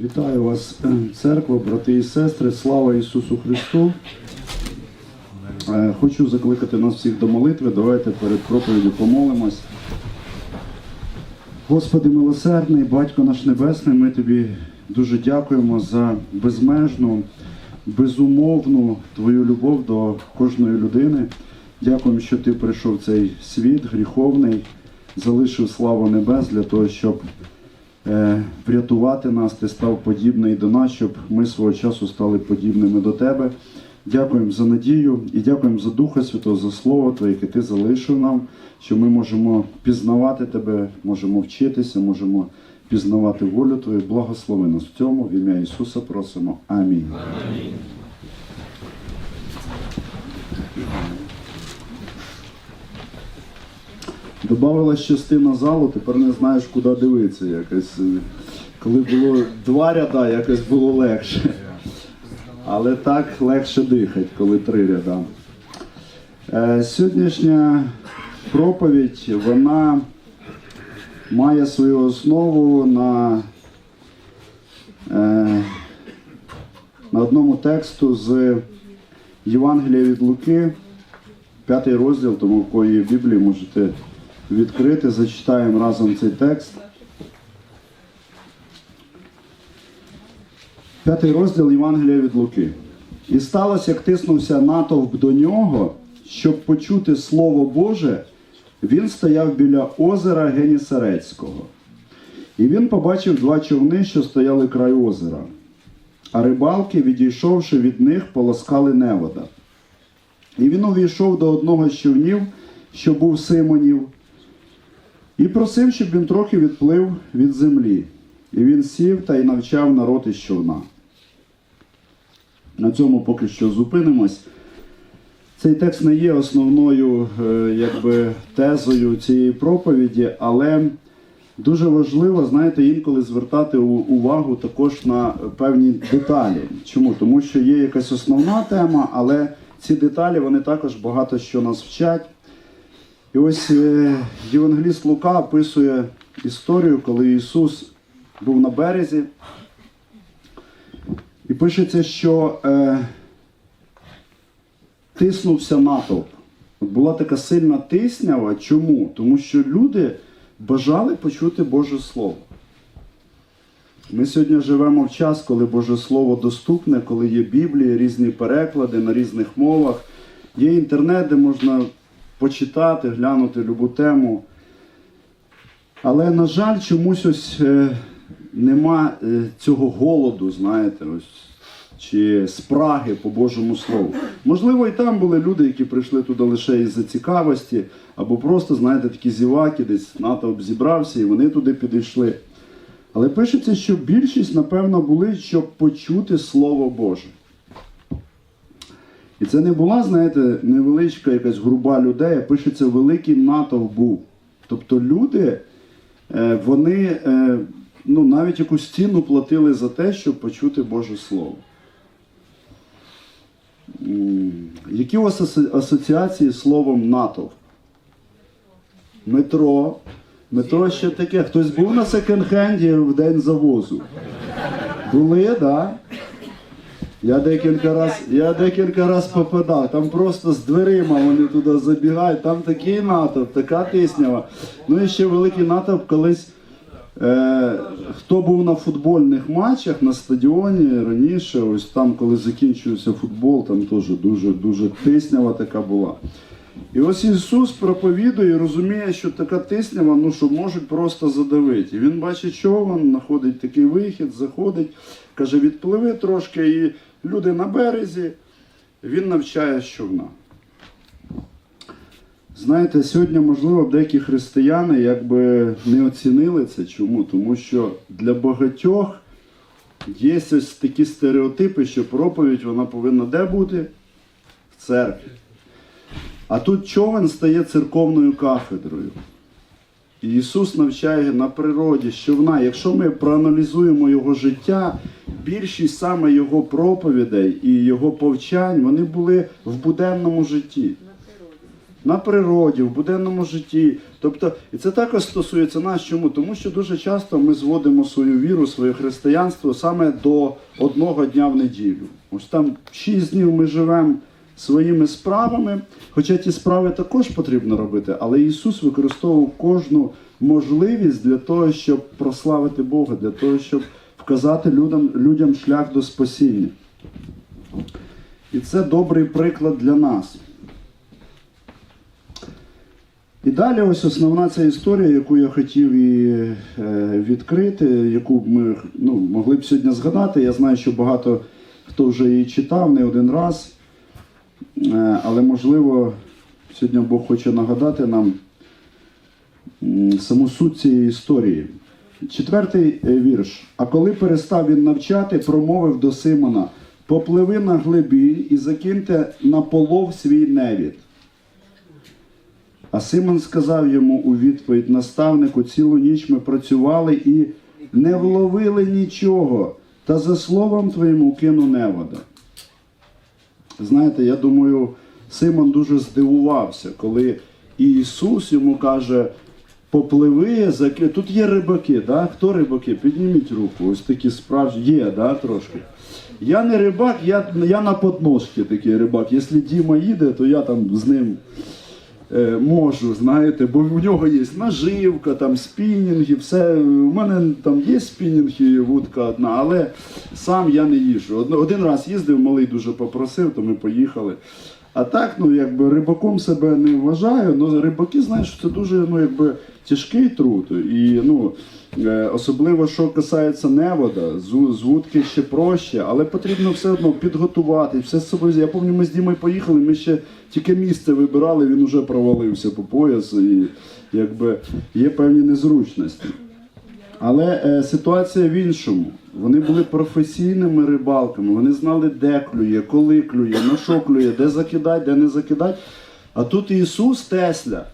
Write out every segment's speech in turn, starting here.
Вітаю вас, е, церква, брати і сестри. Слава Ісусу Христу. Е, Хочу закликати нас всіх до молитви. Давайте перед проповіддю помолимось. Господи милосердний, Батько наш Небесний, ми тобі дуже дякуємо за безмежну, безумовну Твою любов до кожної людини. Дякуємо, що ти прийшов в цей світ гріховний, залишив славу небес для того, щоб врятувати нас, ти став подібний до нас, щоб ми свого часу стали подібними до тебе. Дякуємо за надію і дякуємо за Духа Святого, за Слово Твоє, яке Ти залишив нам, що ми можемо пізнавати Тебе, можемо вчитися, можемо пізнавати волю Твою. Благослови нас в цьому. В ім'я Ісуса просимо. Амінь. Добавилась частина залу, тепер не знаєш, куди дивитися. Якось, коли було два ряда, якось було легше. Але так легше дихати, коли три ряда. Е, сьогоднішня проповідь, вона має свою основу на, е, на одному тексту з Євангелія від Луки, п'ятий розділ, тому в кої Біблії можете відкрити, зачитаємо разом цей текст. П'ятий розділ Євангелія від Луки. І сталося, як тиснувся натовп до нього, щоб почути Слово Боже, він стояв біля озера Генісарецького. І він побачив два човни, що стояли край озера. А рибалки, відійшовши від них, полоскали невода. І він увійшов до одного з човнів, що був Симонів, і просив, щоб він трохи відплив від землі. І він сів та й навчав народ із човна. На цьому поки що зупинимось. Цей текст не є основною е, якби, тезою цієї проповіді, але дуже важливо, знаєте, інколи звертати увагу також на певні деталі. Чому? Тому що є якась основна тема, але ці деталі вони також багато що нас вчать. І ось е, Євангеліст Лука описує історію, коли Ісус був на березі. І пишеться, що е, тиснувся натовп. От була така сильна тиснява. Чому? Тому що люди бажали почути Боже Слово. Ми сьогодні живемо в час, коли Боже Слово доступне, коли є Біблія, різні переклади на різних мовах. Є інтернет, де можна почитати, глянути любу тему. Але, на жаль, чомусь ось е, нема е, цього голоду, знаєте, ось, чи спраги по Божому Слову. Можливо, і там були люди, які прийшли туди лише із-за цікавості, або просто, знаєте, такі зіваки, десь натовп зібрався, і вони туди підійшли. Але пишеться, що більшість, напевно, були, щоб почути Слово Боже. І це не була, знаєте, невеличка якась груба людей, а пишеться великий натовп був. Тобто люди, е, вони е, ну, навіть якусь ціну платили за те, щоб почути Боже Слово. Які у вас асоціації з словом натовп? Метро. Метро ще таке. Хтось був на секонд-хенді в день завозу? Були, так? Да? Я декілька раз, я декілька раз попадав. Там просто з дверима вони туди забігають. Там такий натовп, така тиснява. Ну і ще великий натовп колись. Е, хто був на футбольних матчах на стадіоні раніше, ось там, коли закінчується футбол, там теж дуже дуже тиснява така була. І ось Ісус проповідує розуміє, що така тиснява, ну що можуть просто задавити. Він бачить човен, знаходить такий вихід, заходить, каже, відпливи трошки, і люди на березі, він навчає човна. Знаєте, сьогодні, можливо, деякі християни якби не оцінили це. Чому? Тому що для багатьох є ось такі стереотипи, що проповідь вона повинна де бути? В церкві. А тут човен стає церковною кафедрою. Ісус навчає на природі, що вона, якщо ми проаналізуємо Його життя, більшість саме Його проповідей і Його повчань, вони були в буденному житті. на природі, в буденному житті. Тобто, і це також стосується нас. Чому? Тому що дуже часто ми зводимо свою віру, своє християнство саме до одного дня в неділю. Ось там шість днів ми живемо своїми справами, хоча ті справи також потрібно робити, але Ісус використовував кожну можливість для того, щоб прославити Бога, для того, щоб вказати людям, людям шлях до спасіння. І це добрий приклад для нас. І далі ось основна ця історія, яку я хотів і е, відкрити, яку ми ну, могли б сьогодні згадати. Я знаю, що багато хто вже її читав не один раз. Е, але можливо, сьогодні Бог хоче нагадати нам саму суть цієї історії. Четвертий е, вірш. А коли перестав він навчати, промовив до Симона: Попливи на глибінь і закиньте на полов свій невід. А Симон сказав йому у відповідь: наставнику, цілу ніч ми працювали і не вловили нічого, та за словом твоїм укину невода. Знаєте, я думаю, Симон дуже здивувався, коли Ісус йому каже: попливи, заки... тут є рибаки, да? хто рибаки? Підніміть руку, ось такі справжні є, да, трошки. Я не рибак, я, я на подножці такий рибак. Якщо Діма їде, то я там з ним можу, знаєте, бо в нього є наживка, там спінінги, все. У мене там є спінінги, вудка одна, але сам я не їжу. Од- Один раз їздив, малий дуже попросив, то ми поїхали. А так, ну якби рибаком себе не вважаю, але рибаки знають, що це дуже ну, якби, тяжкий труд. І ну, е, особливо, що касається невода, з, ще проще, але потрібно все одно підготувати. Все з. Я пам'ятаю, ми з Дімою поїхали, ми ще тільки місце вибирали, він вже провалився по пояс, і якби є певні незручності. Але е, ситуація в іншому. Вони були професійними рибалками, вони знали, де клює, коли клює, на що клює, де закидати, де не закидати. А тут Ісус Тесля,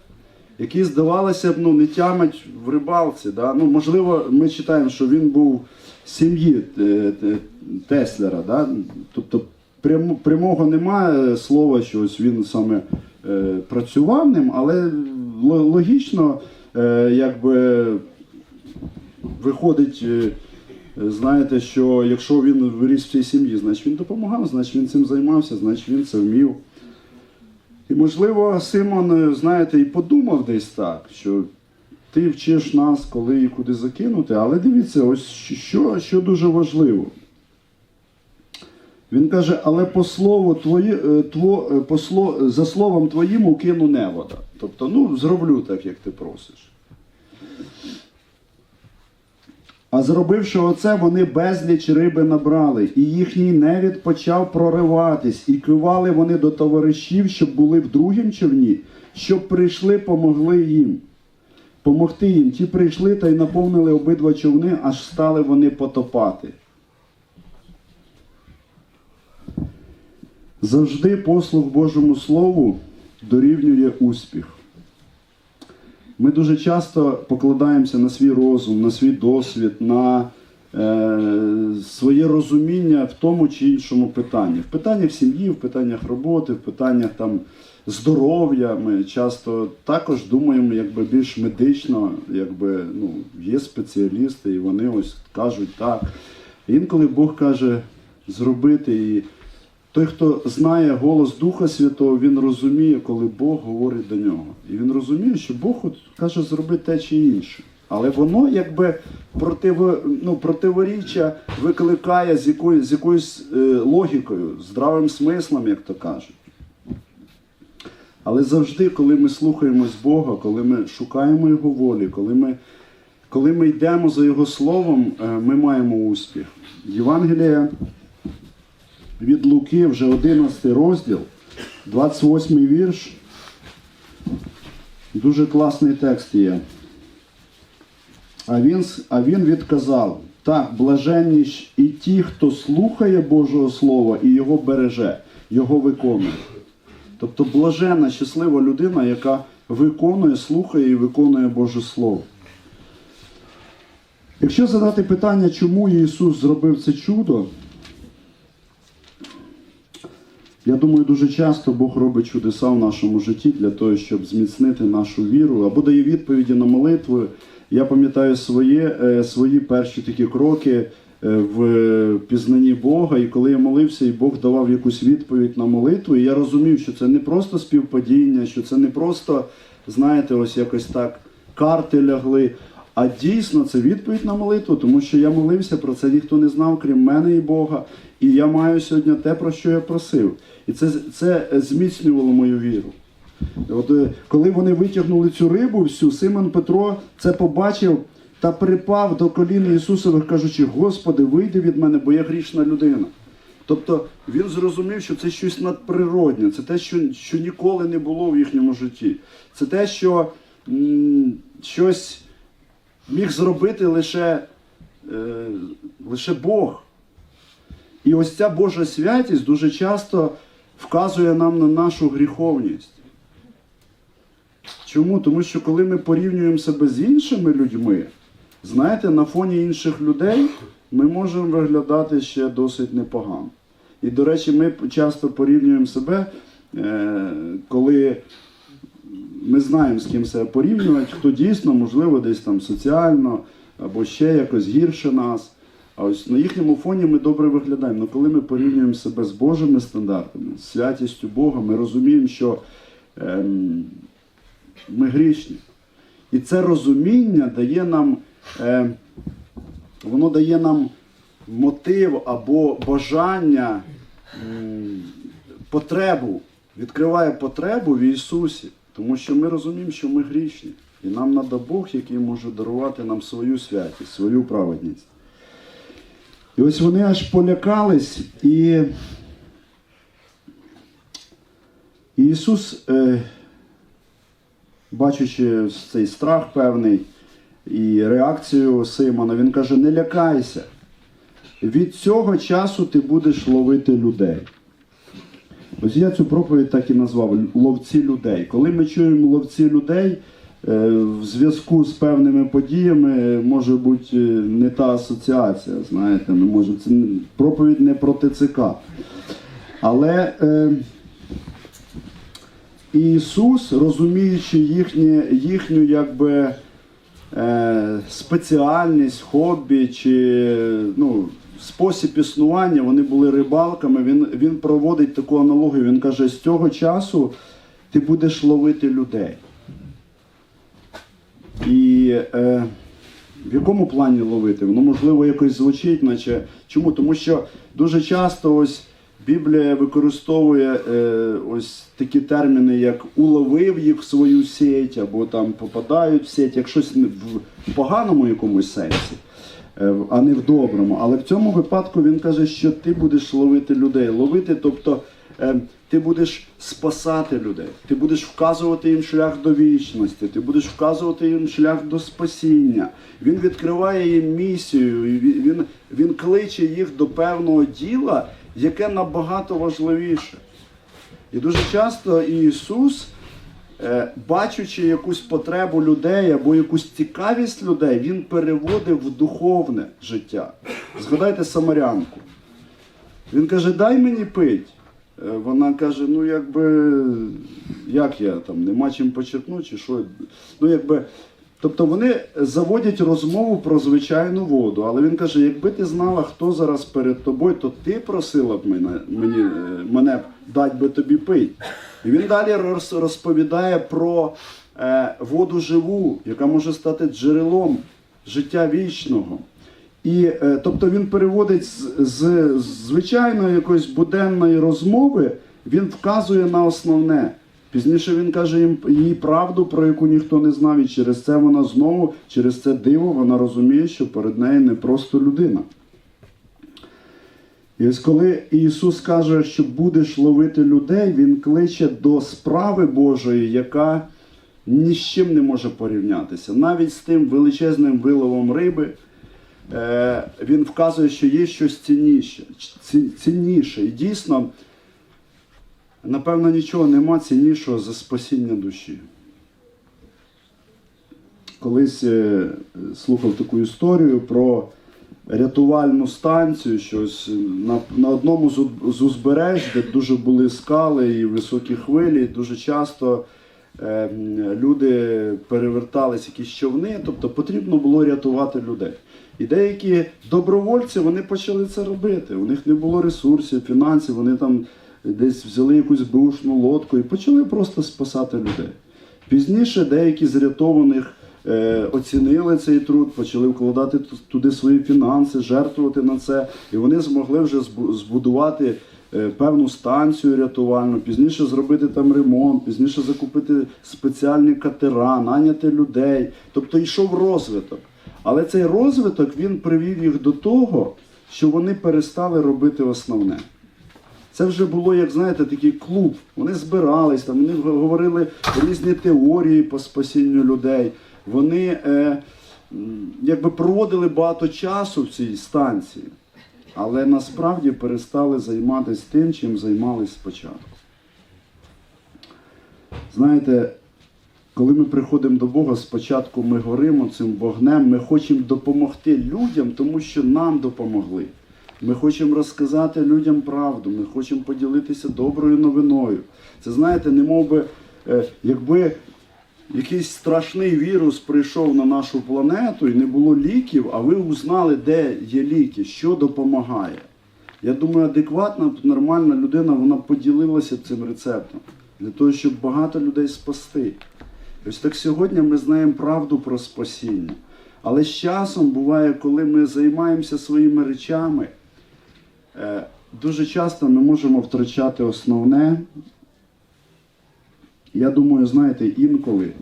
який, здавалося б, ну, не тямить в рибалці. Да? Ну, можливо, ми читаємо, що він був сім'ї е, е, Теслера. Да? Тобто прямо, прямого немає слова, що ось він саме е, працював ним, але логічно, е, якби виходить, е, знаєте, що якщо він виріс в цій сім'ї, значить він допомагав, значить він цим займався, значить він це вмів. І можливо, Симон, е, знаєте, і подумав десь так, що ти вчиш нас, коли і куди закинути, але дивіться, ось що, що дуже важливо. Він каже, але по слову твої, е, тво, е, по сло, за словом твоїм укину невода. Тобто, ну, зроблю так, як ти просиш. А зробивши оце, вони безліч риби набрали, і їхній невід почав прориватись, і кивали вони до товаришів, щоб були в другім човні, щоб прийшли, помогли їм. Помогти їм. Ті прийшли та й наповнили обидва човни, аж стали вони потопати. Завжди послуг Божому Слову дорівнює успіх. Ми дуже часто покладаємося на свій розум, на свій досвід, на е, своє розуміння в тому чи іншому питанні. В питаннях сім'ї, в питаннях роботи, в питаннях там, здоров'я. Ми часто також думаємо якби, більш медично, якби, ну, є спеціалісти, і вони ось кажуть так. Інколи Бог каже зробити. І той, хто знає голос Духа Святого, він розуміє, коли Бог говорить до нього. І він розуміє, що Бог от каже зроби те чи інше. Але воно якби противо, ну, противоріччя викликає з, якою, з якоюсь е, логікою, здравим смислом, як то кажуть. Але завжди, коли ми слухаємось Бога, коли ми шукаємо Його волі, коли ми, коли ми йдемо за Його Словом, е, ми маємо успіх. Євангелія від Луки, вже 11 розділ, 28 вірш. Дуже класний текст є. А він, а він відказав: так, блаженні і ті, хто слухає Божого Слова і його береже, його виконує. Тобто блаженна, щаслива людина, яка виконує, слухає і виконує Боже Слово. Якщо задати питання, чому Ісус зробив це чудо, Я думаю, дуже часто Бог робить чудеса в нашому житті для того, щоб зміцнити нашу віру або дає відповіді на молитву. Я пам'ятаю своє, е, свої перші такі кроки е, в пізнанні Бога, і коли я молився, і Бог давав якусь відповідь на молитву, і я розумів, що це не просто співпадіння, що це не просто, знаєте, ось якось так карти лягли. А дійсно це відповідь на молитву, тому що я молився про це, ніхто не знав, крім мене і Бога. І я маю сьогодні те, про що я просив. І це, це зміцнювало мою віру. От е, коли вони витягнули цю рибу, всю Симон Петро це побачив та припав до колін Ісусових, кажучи: Господи, вийди від мене, бо я грішна людина. Тобто він зрозумів, що це щось надприродне, це те, що, що ніколи не було в їхньому житті. Це те, що м, щось міг зробити лише, е, лише Бог. І ось ця Божа святість дуже часто вказує нам на нашу гріховність. Чому? Тому що коли ми порівнюємо себе з іншими людьми, знаєте, на фоні інших людей ми можемо виглядати ще досить непогано. І, до речі, ми часто порівнюємо себе, е, коли ми знаємо, з ким себе порівнювати, хто дійсно, можливо, десь там соціально або ще якось гірше нас. А ось на їхньому фоні ми добре виглядаємо. Але коли ми порівнюємо себе з Божими стандартами, з святістю Бога, ми розуміємо, що ем, ми грішні. І це розуміння дає нам, е, воно дає нам мотив або бажання, м, потребу, відкриває потребу в Ісусі. Тому що ми розуміємо, що ми грішні. І нам треба Бог, який може дарувати нам свою святість, свою праведність. І ось вони аж полякались, і Ісус, е, бачучи цей страх певний і реакцію Симона, Він каже: не лякайся, від цього часу ти будеш ловити людей. Ось я цю проповідь так і назвав ловці людей. Коли ми чуємо ловці людей, в зв'язку з певними подіями може бути е, не та асоціація. Знаєте, ми можемо це проповідь не про ТЦК. Але е, Ісус, розуміючи їхнє, їхню якби, е, спеціальність, хобі чи ну, спосіб існування, вони були рибалками. Він, він проводить таку аналогію. Він каже: з цього часу ти будеш ловити людей. І е, в якому плані ловити? Воно можливо якось звучить, наче чому? Тому що дуже часто ось Біблія використовує е, ось такі терміни, як уловив їх в свою сеть, або там попадають в сеть, як щось в поганому якомусь сенсі, е, а не в доброму. Але в цьому випадку він каже, що ти будеш ловити людей. Ловити, тобто е, ти будеш спасати людей, ти будеш вказувати їм шлях до вічності, ти будеш вказувати їм шлях до спасіння. Він відкриває їм місію, він, він, кличе їх до певного діла, яке набагато важливіше. І дуже часто Ісус, е, бачучи якусь потребу людей або якусь цікавість людей, Він переводив в духовне життя. Згадайте Самарянку. Він каже, дай мені пить. Е, Вона каже, ну якби, як я там, нема чим почерпнути, чи що. Ну, якби, тобто вони заводять розмову про звичайну воду. Але він каже, якби ти знала, хто зараз перед тобою, то ти просила б мене, мені, е, мене б дать би тобі пить. І він далі розповідає про е, воду живу, яка може стати джерелом життя вічного. І е, тобто він переводить з, з звичайної якоїсь буденної розмови, він вказує на основне. Пізніше він каже їм їй правду, про яку ніхто не знав, і через це вона знову, через це диво, вона розуміє, що перед нею не просто людина. І ось коли Ісус каже, що будеш ловити людей, Він кличе до справи Божої, яка ні з чим не може порівнятися. Навіть з тим величезним виловом риби. Е, він вказує, що є щось цінніше. цінніше. І дійсно, напевно, нічого нема ціннішого за спасіння душі. Колись е, слухав таку історію про рятувальну станцію, щось на, на одному з, узбереж, де дуже були скали і високі хвилі, дуже часто е, люди перевертались якісь човни, тобто потрібно було рятувати людей. І деякі добровольці вони почали це робити. У них не було ресурсів, фінансів, вони там десь взяли якусь бушну лодку і почали просто спасати людей. Пізніше деякі з рятованих е, оцінили цей труд, почали вкладати туди свої фінанси, жертвувати на це, і вони змогли вже збудувати е, певну станцію рятувальну, пізніше зробити там ремонт, пізніше закупити спеціальні катера, наняти людей. Тобто йшов розвиток. Але цей розвиток він привів їх до того, що вони перестали робити основне. Це вже було, як знаєте, такий клуб. Вони збирались, там, вони говорили різні теорії по спасінню людей. Вони е, якби проводили багато часу в цій станції, але насправді перестали займатися тим, чим займалися спочатку. Знаєте, коли ми приходимо до Бога, спочатку ми горимо цим вогнем, ми хочемо допомогти людям, тому що нам допомогли. Ми хочемо розказати людям правду, ми хочемо поділитися доброю новиною. Це знаєте, не мов би, е, якби якийсь страшний вірус прийшов на нашу планету і не було ліків, а ви узнали, де є ліки, що допомагає. Я думаю, адекватна, нормальна людина, вона поділилася цим рецептом для того, щоб багато людей спасти. Ось так сьогодні ми знаємо правду про спасіння. Але з часом буває, коли ми займаємося своїми речами, е, дуже часто ми можемо втрачати основне. Я думаю, знаєте, інколи.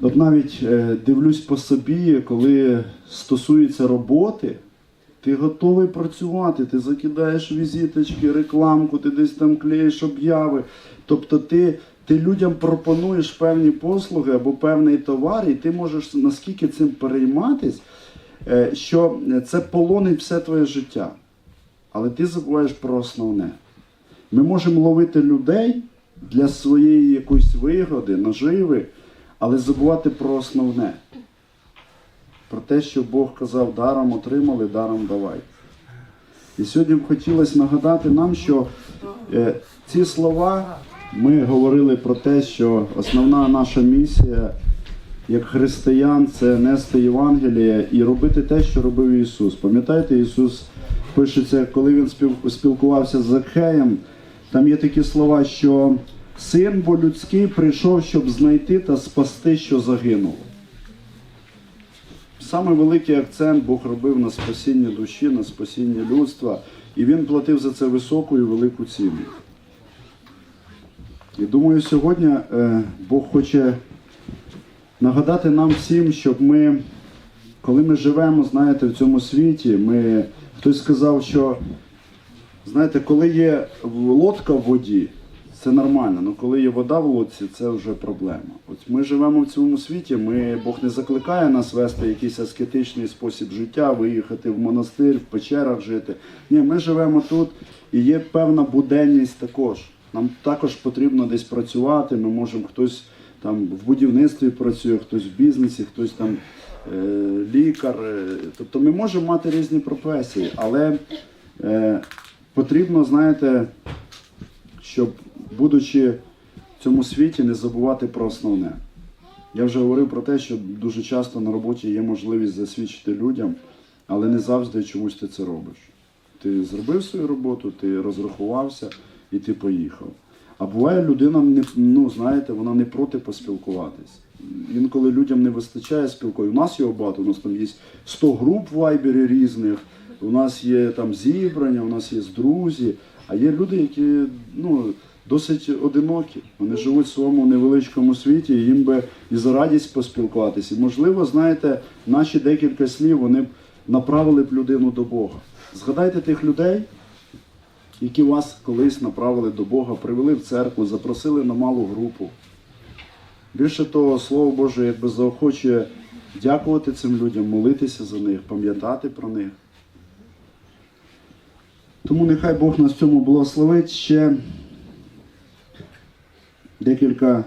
От навіть е, дивлюсь по собі, коли стосується роботи, ти готовий працювати, ти закидаєш візиточки, рекламку, ти десь там клеїш обяви. Тобто ти, ти людям пропонуєш певні послуги або певний товар, і ти можеш наскільки цим перейматись, е, що це полонить все твоє життя. Але ти забуваєш про основне. Ми можемо ловити людей для своєї якоїсь вигоди, наживи, але забувати про основне. Про те, що Бог казав, даром отримали, даром давай. І сьогодні б хотілося нагадати нам, що е, ці слова ми говорили про те, що основна наша місія як християн це нести Євангеліє і робити те, що робив Ісус. Пам'ятаєте, Ісус пишеться, коли він спілкувався з Закхеєм, там є такі слова, що син бо людський прийшов, щоб знайти та спасти, що загинуло. Саме великий акцент Бог робив на спасінні душі, на спасінні людства, і він платив за це високу і велику ціну. І думаю, сьогодні е, Бог хоче нагадати нам всім, щоб ми, коли ми живемо, знаєте, в цьому світі, ми хтось сказав, що знаєте, коли є лодка в воді, це нормально, але коли є вода в лодці, це вже проблема. От ми живемо в цьому світі, ми, Бог не закликає нас вести якийсь аскетичний спосіб життя, виїхати в монастир, в печерах жити. Ні, ми живемо тут і є певна буденність також. Нам також потрібно десь працювати. Ми можемо хтось там в будівництві працює, хтось в бізнесі, хтось там е, лікар. е, Тобто ми можемо мати різні професії, але е, потрібно, знаєте, щоб, будучи в цьому світі, не забувати про основне. Я вже говорив про те, що дуже часто на роботі є можливість засвідчити людям, але не завжди чомусь ти це робиш. Ти зробив свою роботу, ти розрахувався і ти поїхав. А буває, людина не ну знаєте, вона не проти поспілкуватись. Інколи людям не вистачає спілкування. У нас його багато, у нас там є 100 груп в вайбері різних, у нас є там зібрання, у нас є друзі, а є люди, які ну, досить одинокі. Вони живуть в своєму невеличкому світі, і їм би і за радість поспілкуватися. І, можливо, знаєте, наші декілька слів вони б направили б людину до Бога. Згадайте тих людей, які вас колись направили до Бога, привели в церкву, запросили на малу групу. Більше того, Слово Боже якби заохочує дякувати цим людям, молитися за них, пам'ятати про них. Тому нехай Бог нас в цьому благословить ще декілька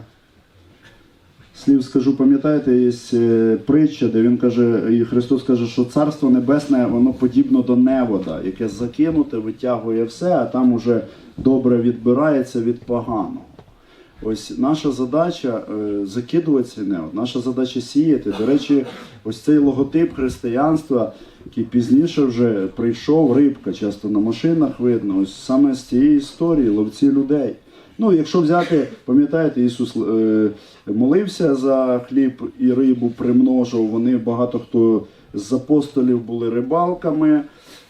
слів скажу, пам'ятаєте, є е, притча, де він каже, і Христос каже, що Царство Небесне воно подібно до невода, яке закинуте, витягує все, а там уже добре відбирається від поганого. Ось наша задача е, закидувати цей невод, наша задача сіяти. До речі, ось цей логотип християнства, який пізніше вже прийшов, рибка, часто на машинах видно, ось саме з цієї історії, ловці людей. Ну, якщо взяти, пам'ятаєте, Ісус е, молився за хліб і рибу примножив. Вони багато хто з апостолів були рибалками.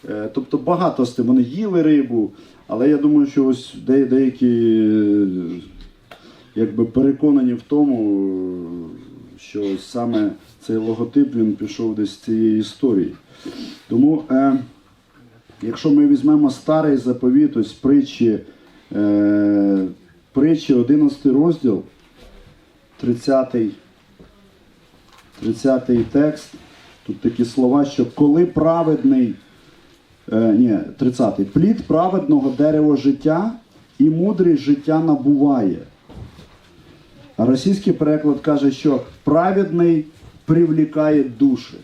Е, тобто багато з тим вони їли рибу. Але я думаю, що ось де, деякі е, якби переконані в тому, що саме цей логотип він пішов десь з цієї історії. Тому, е, якщо ми візьмемо старий заповіт, ось притчі, е, притчі 11 розділ, 30, 30 текст, тут такі слова, що коли праведний, е, ні, 30-й, плід праведного дерево життя і мудрий життя набуває. А російський переклад каже, що праведний привлікає душі.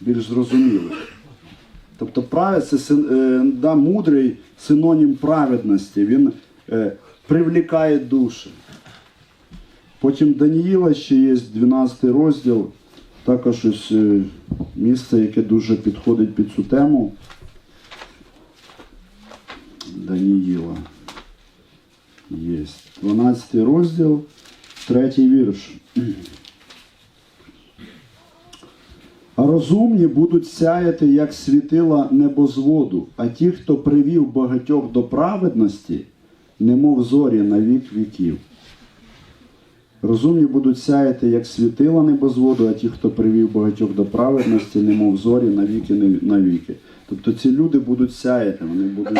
Більш зрозуміло. Тобто правед, це е, да, мудрий синонім праведності. Він е, привлікає душі. Потім Даніїла ще є 12 розділ, також ось е, місце, яке дуже підходить під цю тему. Даніїла. Є. 12 розділ, третій вірш. А розумні будуть сяяти, як світила небозводу, а ті, хто привів багатьох до праведності, немов зорі на вік віків. Розумні будуть сяяти, як світила небозводу, а ті, хто привів багатьох до праведності, немов зорі на віки на. Тобто ці люди будуть сяяти, вони будуть.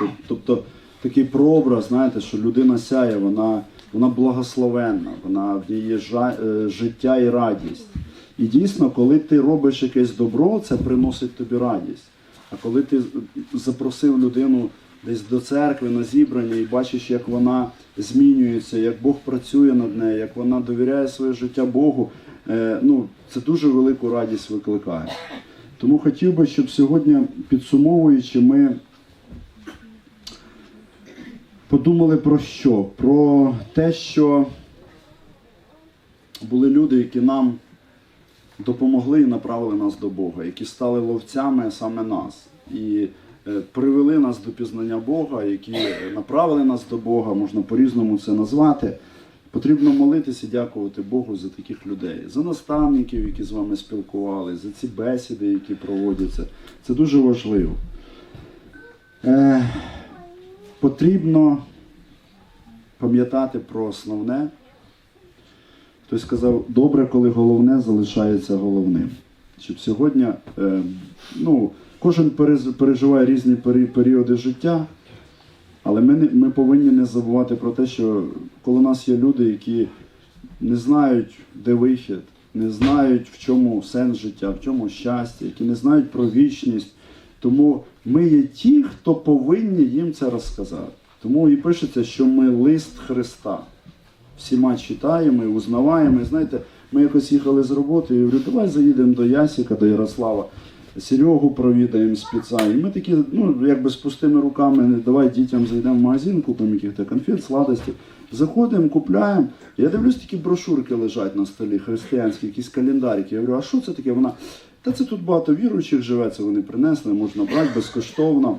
ну, Тобто такий прообраз, знаєте, що людина сяє, вона, вона благословенна, вона в жа- е, життя і радість. І дійсно, коли ти робиш якесь добро, це приносить тобі радість. А коли ти запросив людину десь до церкви на зібрання і бачиш, як вона змінюється, як Бог працює над нею, як вона довіряє своє життя Богу, е, ну, це дуже велику радість викликає. Тому хотів би, щоб сьогодні, підсумовуючи, ми подумали про що? Про те, що були люди, які нам допомогли і направили нас до Бога, які стали ловцями саме нас. І привели нас до пізнання Бога, які е, направили нас до Бога, можна по-різному це назвати. Потрібно молитися і дякувати Богу за таких людей, за наставників, які з вами спілкувалися, за ці бесіди, які проводяться. Це дуже важливо. Е, потрібно пам'ятати про основне. Хтось сказав, добре, коли головне залишається головним. Щоб сьогодні е, ну, кожен переживає різні періоди життя, але ми, ми повинні не забувати про те, що коли у нас є люди, які не знають, де вихід, не знають, в чому сенс життя, в чому щастя, які не знають про вічність. Тому ми є ті, хто повинні їм це розказати. Тому і пишеться, що ми лист Христа всіма читаємо і узнаваємо. І знаєте, ми якось їхали з роботи і говорю, давай заїдемо до Ясіка, до Ярослава, Серегу провідаємо спеца. І ми такі, ну, якби з пустими руками, давай дітям зайдемо в магазин, купимо якихось конфет, сладості. Заходимо, купляємо. Я дивлюсь, такі брошурки лежать на столі, християнські, якісь календарики. Я говорю, а що це таке? Вона, та це тут багато віруючих живе, це вони принесли, можна брати безкоштовно.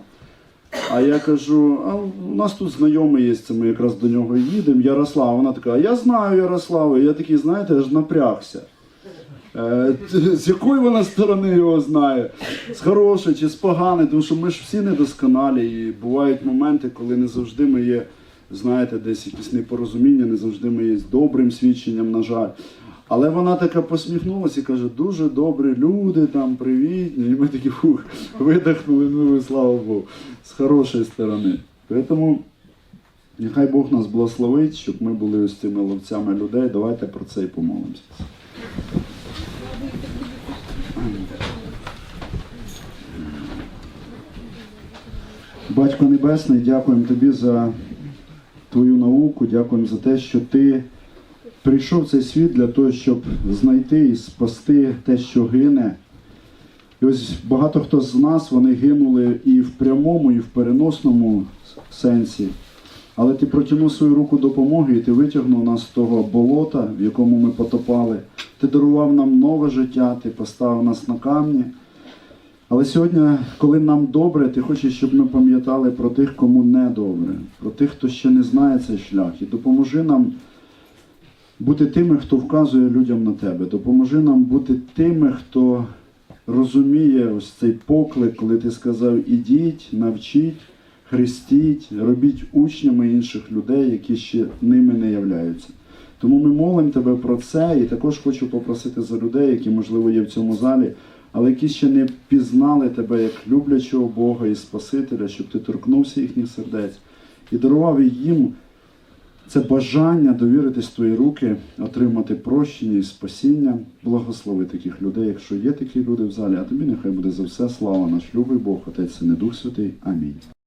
А я кажу, а у нас тут знайомий є, це ми якраз до нього їдемо. Ярослав. Вона така, я знаю Ярослава. Я такий, знаєте, аж напрягся. Е, з якої вона сторони його знає? З хорошої чи з поганої, тому що ми ж всі недосконалі, і бувають моменти, коли не завжди ми є, знаєте, десь якісь непорозуміння, не завжди ми є з добрим свідченням, на жаль. Але вона така посміхнулася і каже, дуже добрі люди, там привітні. І ми такі фух, видихнули, ну слава Богу, з хорошої сторони. Тому нехай Бог нас благословить, щоб ми були ось цими ловцями людей. Давайте про це і помолимося. Батько Небесний, дякуємо тобі за твою науку, дякуємо за те, що ти прийшов в цей світ для того, щоб знайти і спасти те, що гине. І ось багато хто з нас вони гинули і в прямому, і в переносному сенсі. Але ти протягнув свою руку допомоги, і ти витягнув нас з того болота, в якому ми потопали. Ти дарував нам нове життя, ти поставив нас на камні. Але сьогодні, коли нам добре, ти хочеш, щоб ми пам'ятали про тих, кому не добре, про тих, хто ще не знає цей шлях. І допоможи нам бути тими, хто вказує людям на тебе. Допоможи нам бути тими, хто розуміє ось цей поклик, коли ти сказав: ідіть, навчіть, хрестіть, робіть учнями інших людей, які ще ними не являються. Тому ми молимо тебе про це, і також хочу попросити за людей, які, можливо, є в цьому залі, але які ще не пізнали тебе як люблячого Бога і Спасителя, щоб ти торкнувся їхніх сердець і дарував їм це бажання довіритись твої руки, отримати прощення і спасіння. Благослови таких людей, якщо є такі люди в залі, а тобі нехай буде за все слава наш любий Бог, Отець Син і Дух Святий. Амінь.